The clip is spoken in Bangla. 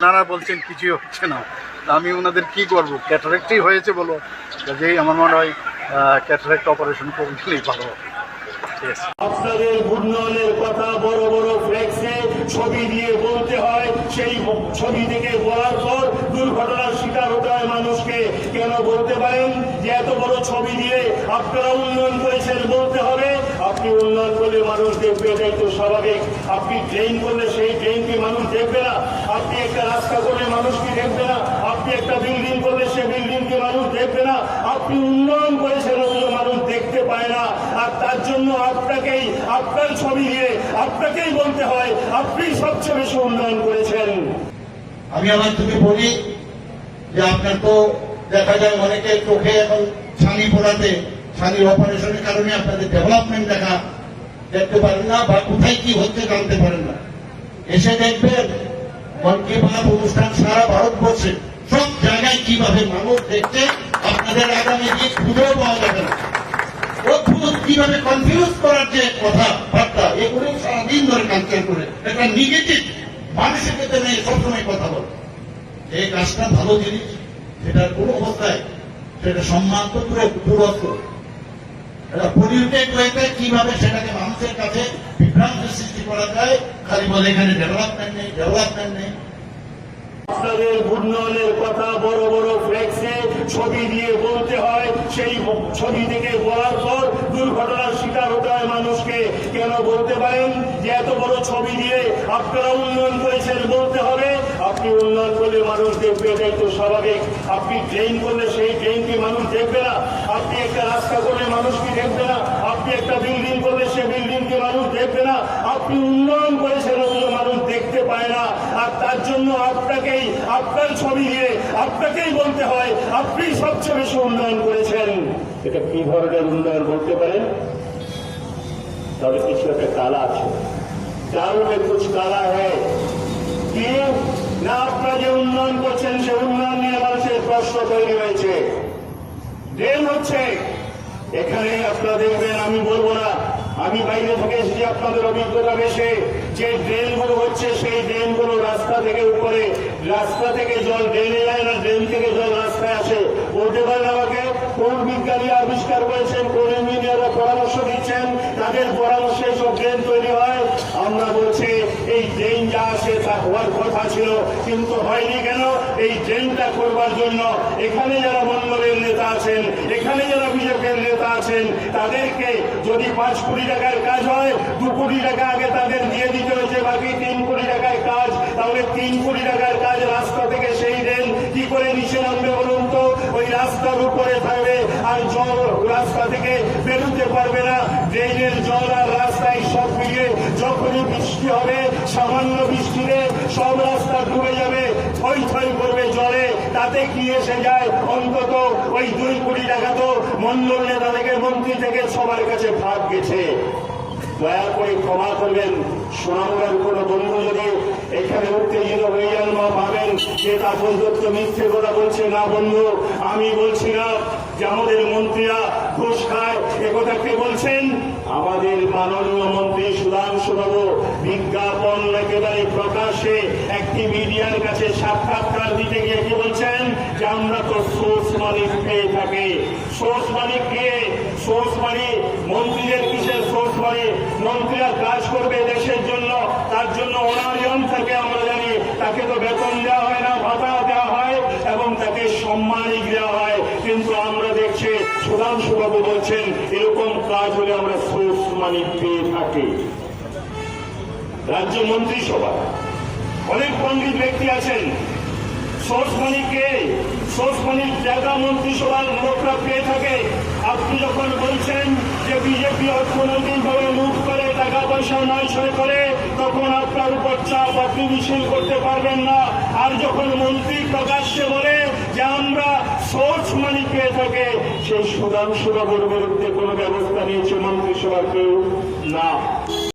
ওনারা বলছেন কিছুই হচ্ছে না। আমি ওনাদের কি করব? ক্যাটারেক্টই হয়েছে বলো। কাজেই আমার মনে হয় ক্যাটারেক্ট অপারেশন করলেই ভালো আপনাদের উন্নয়নের কথা বড় বড় ফ্লেক্সে ছবি দিয়ে বলতে হয়, সেই ছবি থেকে বলার পর দুর্ঘটনার শিকার হতে বলতে পারেন যে এত বড় ছবি দিয়ে আপনারা উন্নয়ন করেছেন বলতে হবে। আপনি উন্নয়ন করলে মানুষ দেখবে এটাই তো স্বাভাবিক। আপনি ট্রেন করলে সেই ট্রেনকে মানুষ দেখবে না। আপনি একটা রাস্তা করলে মানুষ কি দেখবে না? আপনি একটা বিল্ডিং করলে সে বিল্ডিংকে মানুষ দেখবে না। আপনি উন্নয়ন করেছেন অথচ মানুষ দেখতে পায় না। আর তার জন্য আপনাকেই, আপনার ছবি দিয়ে আপনাকেই বলতে হয়, আপনি সবচেয়ে বেশি উন্নয়ন করেছেন। আমি আমার তুমি বলি যে আপনার তো দেখা যায় অনেকে চোখে এখন ছানি পড়াতে, ছানির অপারেশনের কারণে আপনাদের ডেভেলপমেন্ট দেখা দেখতে পারেন না বা কোথায় কি হচ্ছে জানতে পারেন না। এসে দেখবেন মন কি বাত অনুষ্ঠান সারা ভারতবর্ষে, সব জায়গায় কীভাবে মানুষ দেখছে, আপনাদের আগামী দিন খুঁজেও পাওয়া যাবে না। অদ্ভুত কীভাবে কনফিউজ করার যে কথা, বার্তা এগুলো সারাদিন ধরে কালচার করে। একটা নেগেটিভ, মানুষের ক্ষেত্রে সবসময় কথা বলে। এই কাজটা ভালো জিনিস সেটার কোনো অবস্থায় সেটা সম্মান তো পুরো দূরত্ব এটা পরিউটেড হয়েছে কীভাবে সেটাকে মানুষের কাছে বিভ্রান্তির সৃষ্টি করা যায়, খালি বলে এখানে ডেভেলপমেন্ট নেই ডেভেলপমেন্ট নেই। উন্নয়নের কথা বড় বড় ফ্লেক্সে ছবি দিয়ে বলতে হয়, সেই ছবি থেকে বলার পর দুর্ঘটনার শিকার হতে হয় মানুষকে। কেন বলতে পারেন যে এত বড় ছবি দিয়ে আপনারা উন্নয়ন করেছেন বলতে হবে? আপনি উন্নয়ন করলে মানুষ দেখবে এটাই তো স্বাভাবিক। আপনি ড্রেন করলে সেই ড্রেন কি মানুষ দেখবে না। আপনি একটা রাস্তা করলে মানুষ কি দেখবে না? আপনি একটা বিল্ডিং করলে সে বিল্ডিং কি মানুষ দেখবে না। আপনি উন্নয়ন করে সেগুলো মানুষ দেখতে পায় না। আর তার জন্য আপনাকেই, আপনার ছবি দিয়ে আপনাকেই বলতে হয়, আপনি সবচেয়ে বেশি উন্নয়ন করেছেন। এটা কি ধরনের উন্নয়ন বলতে পারেন? তবে কিছু একটা কালা আছে। কারণে কিছু তালা হয় উন্নয়ন করছেন সে উন্নয়ন নিয়ে মানুষের প্রশ্ন তৈরি হয়েছে। ড্রেন হচ্ছে। এখানে আপনারা দেখবেন, আমি বলব না, আমি বাইরে থেকে এসেছি, আপনাদের অভিজ্ঞতা বেশে। যে ড্রেনগুলো হচ্ছে, সেই ড্রেনগুলো রাস্তা থেকে উপরে, রাস্তা থেকে জল ড্রেনে যায় না, ড্রেন থেকে জল রাস্তায় আসে। বলতে পারেন আমাকে, কোন বিজ্ঞানী আবিষ্কার করেছেন, কোন ইঞ্জিনিয়াররা পরামর্শ দিচ্ছেন, তাদের পরামর্শে সব ড্রেন তৈরি হয় আমরা বলছি এই ড্রেন যা তা হওয়ার কথা ছিল, কিন্তু হয়নি কেন? এই ড্রেনটা করবার জন্য এখানে যারা মন্ডলের নেতা আছেন, এখানে যারা বিজেপির নেতা আছেন, তাদেরকে যদি পাঁচ কোটি টাকার কাজ হয়, দু কোটি টাকা আগে তাদের দিয়ে দিতে হয়েছে, বাকি তিন কোটি টাকায় কাজ, তাহলে তিন কোটি টাকার কাজ রাস্তা থেকে সেই ড্রেন কি করে নিচে নামবে বলুন তো? ওই রাস্তার উপরে থাকবে জল রাস্তা থেকে বেরোতে পারবে না। ড্রেনের জল আর রাস্তায় সব মিলিয়ে যখনই বৃষ্টি হবে, সামান্য বৃষ্টিতে সব রাস্তা ডুবে যাবে। থই থই করবে জলে, তাতে কি এসে যায়? অন্তত ওই দুই কোটি টাকা তো মন্ডল নেতা থেকে, মন্ত্রী থেকে সবার কাছে ভাগ গেছে। দয়া করে ক্ষমা করবেন। সোনামুড়ার কোন বন্ধু যদি এখানে উত্তেজিত হয়ে যান বা ভাবেন যে তাপস দত্ত মিথ্যে কথা বলছে না বন্ধু। আমি বলছি না যে আমাদের মন্ত্রীরা ঘুষ খায়। একথা কে বলছেন? আমাদের মাননীয় মন্ত্রী সুধাংশু বাবু বিজ্ঞাপন একেবারে প্রকাশ্যে একটি মিডিয়ার কাছে সাক্ষাৎকার দিতে গিয়ে কি বলছেন? যে আমরা তো সোর্স মানি পেয়ে থাকি। সোর্স মানি কে? সোর্স মানি মন্ত্রীদের কিসের সোর্স মানি মন্ত্রীরা কাজ করবে দেশের জন্য তার জন্য অনারিয়ম থাকে আমরা জানি তাকে তো বেতন দেওয়া হয় না, ভাতা দেওয়া হয় এবং তাকে সম্মানিক দেওয়া হয়। কিন্তু আমরা দেখছি সুধাংশু বাবু বলছেন, এরকম কাজ হলে আমরা সোর্স মানি পেয়ে থাকি। রাজ্য মন্ত্রিসভা অনেক পণ্ডিত ব্যক্তি আছেন সোর্স মানি কে সোর্স মানির জায়গা মন্ত্রিসভার লোকরা পেয়ে থাকে। আপনি যখন বলছেন যে বিজেপি অর্থনৈতিকভাবে লুট করে টাকা পয়সা নয় ছয় করে, তখন আপনার উপর চাপ আপনি মিছিল করতে পারবেন না। আর যখন মন্ত্রী প্রকাশ্যে বলে যে আমরা সোর্স মানি পেয়ে থাকে, সেই সুধাংশু বাবুর বিরুদ্ধে কোনো ব্যবস্থা নিয়েছে মন্ত্রিসভা কেউ? না।